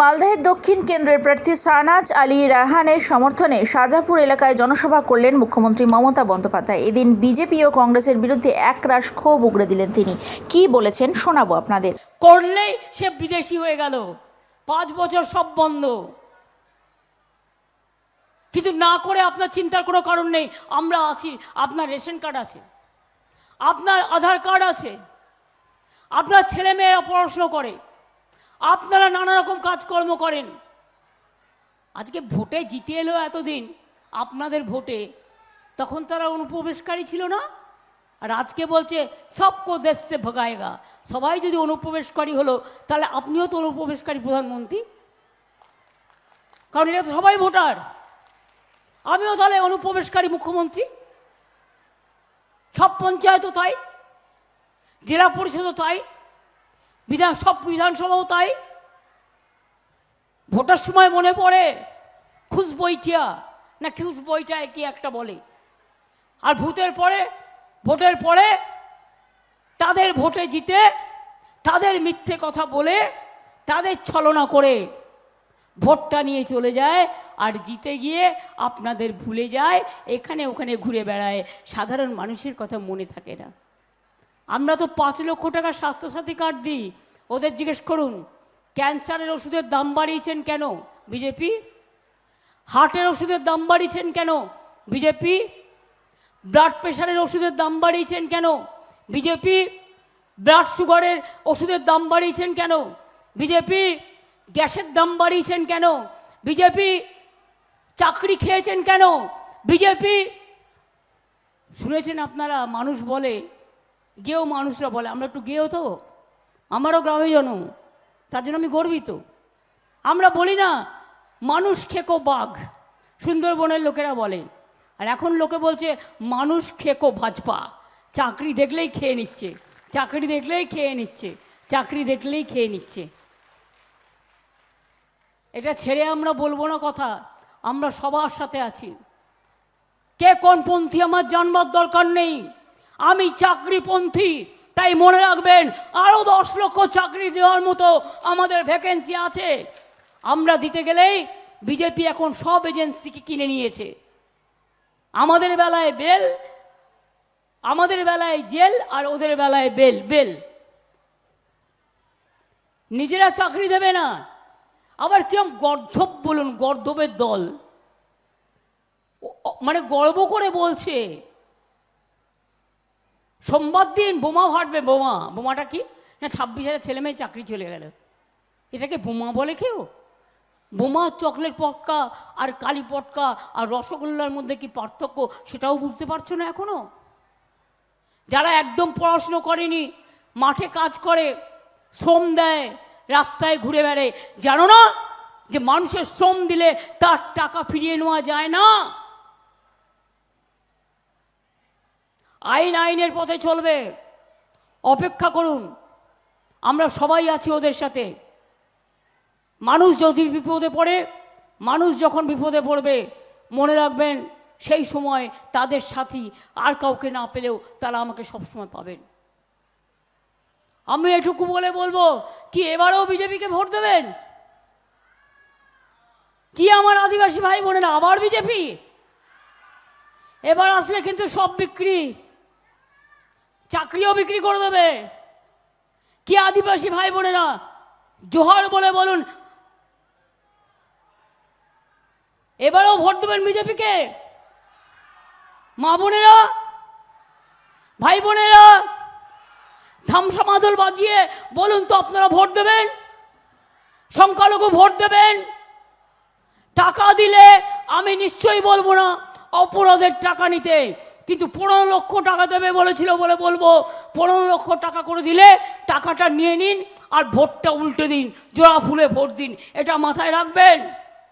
মালদহের দক্ষিণ কেন্দ্রের প্রার্থী সানাজ আলী রাহানের সমর্থনে শাজাপুর এলাকায় জনসভা করলেন মুখ্যমন্ত্রী মমতা বন্দ্যোপাধ্যায়। এদিন বিজেপি ও কংগ্রেসের বিরুদ্ধে একরাশ ক্ষোভ উগড়ে দিলেন তিনি। কি বলেছেন শোনাবো আপনাদের। করলেই সে বিদেশি হয়ে গেল। পাঁচ বছর সব বন্ধ। কিন্তু না করে আপনার চিন্তার কোনো কারণ নেই। আমরা আছি, আপনার রেশন কার্ড আছে। আপনার আধার কার্ড আছে। আপনার ছেলে মেয়েরা পড়াশুনো করে। আপনারা নানা রকম কাজকর্ম করেন। আজকে ভোটে জিতে এলো এতদিন, আপনাদের ভোটে, তখন তারা অনুপ্রবেশকারী ছিল না? আর আজকে বলছে, সবকো দেশ ভগায়েগা। সবাই যদি অনুপ্রবেশকারী হলো, তাহলে আপনিও তো অনুপ্রবেশকারী প্রধানমন্ত্রী। কারণ এটা তো সবাই ভোটার। আমিও তাহলে অনুপ্রবেশকারী মুখ্যমন্ত্রী। সব পঞ্চায়েতও তাই, জেলা পরিষদও তাই। বিধান, সব বিধানসভাও তাই। ভোটার সময় মনে পড়ে, খুশ বইটিয়া না খুশ বইটায় কি একটা বলে। আর ভূতের পরে, ভোটের পরে, তাদের ভোটে জিতে, তাদের মিথ্যে কথা বলে, তাদের ছলনা করে ভোটটা নিয়ে চলে যায় আর জিতে গিয়ে আপনাদের ভুলে যায়, এখানে ওখানে ঘুরে বেড়ায়। সাধারণ মানুষের কথা মনে থাকে না। আমরা তো পাঁচ লক্ষ টাকা স্বাস্থ্যসাথী কার্ড দিই। ওদের জিজ্ঞেস করুন, ক্যান্সারের ওষুধের দাম বাড়িয়েছেন কেন বিজেপি? হার্টের ওষুধের দাম বাড়িয়েছেন কেন বিজেপি? ব্লাড প্রেশারের ওষুধের দাম বাড়িয়েছেন কেন বিজেপি? ব্লাড সুগারের ওষুধের দাম বাড়িয়েছেন কেন বিজেপি? গ্যাসের দাম বাড়িয়েছেন কেন বিজেপি? চাকরি খেয়েছেন কেন বিজেপি? শুনেছেন আপনারা, মানুষ বলে গেও মানুষরা বলে, আমরা একটু গেও তো, আমারও গ্রামে জন্ম, তার জন্য আমি গর্বিত। আমরা বলি না, মানুষ খেকো বাঘ। সুন্দরবনের লোকেরা বলে, আর এখন লোকে বলছে, মানুষ খেকো ভাজপা। চাকরি দেখলেই খেয়ে নিচ্ছে, চাকরি দেখলেই খেয়ে নিচ্ছে, চাকরি দেখলেই খেয়ে নিচ্ছে। এটা ছেড়ে আমরা বলব না কথা, আমরা সবার সাথে আছি। কে কোন পন্থী আমার জানবার দরকার নেই? আমি চাকরিপন্থী, তাই মনে রাখবেন আরও দশ লক্ষ চাকরি দেওয়ার মতো আমাদের ভ্যাকেন্সি আছে। আমরা দিতে গেলেই বিজেপি এখন সব এজেন্সিকে কিনে নিয়েছে। আমাদের বেলায় বেল, আমাদের বেলায় জেল আর ওদের বেলায় বেল বেল। নিজেরা চাকরি দেবে না। আবার কিরম গর্ধব বলুন, গর্ধবের দল। মানে গর্ব করে বলছে। সোমবার দিন বোমা ফাটবে, বোমা। বোমাটা কি? না, ছাব্বিশ হাজার ছেলে মেয়ে চাকরি চলে গেল। এটাকে বোমা বলে কেউ? বোমা, চকলেট পটকা আর কালি পটকা আর রসগোল্লার মধ্যে কি পার্থক্য সেটাও বুঝতে পারছ না এখনও? যারা একদম পড়াশুনো করেনি, মাঠে কাজ করে, শ্রম দেয়, রাস্তায় ঘুরে বেড়ে জানো না যে মানুষের শ্রম দিলে তার টাকা ফিরিয়ে নেওয়া যায় না? আইন আইনের পথে চলবে। অপেক্ষা করুন। আমরা সবাই আছি ওদের সাথে। মানুষ যদি বিপদে পড়ে, মানুষ যখন বিপদে পড়বে, মনে রাখবেন, সেই সময় তাদের সাথী আর কাউকে না পেলেও তারা আমাকে সবসময় পাবেন। আমি এটুকু বলে বলব, কি এবারেও বিজেপিকে ভোট দেবেন? কি আমার আদিবাসী ভাই বোনেরা আবার বিজেপি? এবার আসলে কিন্তু সব বিক্রি। চাকরিও বিক্রি করে দেবে। কি আদিবাসী ভাই বোনেরা জোহার বলে বলুন। এবারেও ভোট দেবেন বিজেপিকে? মা বোনেরা ভাই বোনেরা ধামসা মাদল বাজিয়ে বলুন তো আপনারা ভোট দেবেন? সংখ্যালঘু ভোট দেবেন? টাকা দিলে আমি নিশ্চয়ই বলব না, অপরাধের টাকা নিতে। কিন্তু পনেরো লক্ষ টাকা দেবে বলেছিল বলে বলব, পনেরো লক্ষ টাকা করে দিলে টাকাটা নিয়ে নিন আর ভোটটা উল্টে দিন, জোড়া ফুলে ভোট দিন, এটা মাথায় রাখবেন?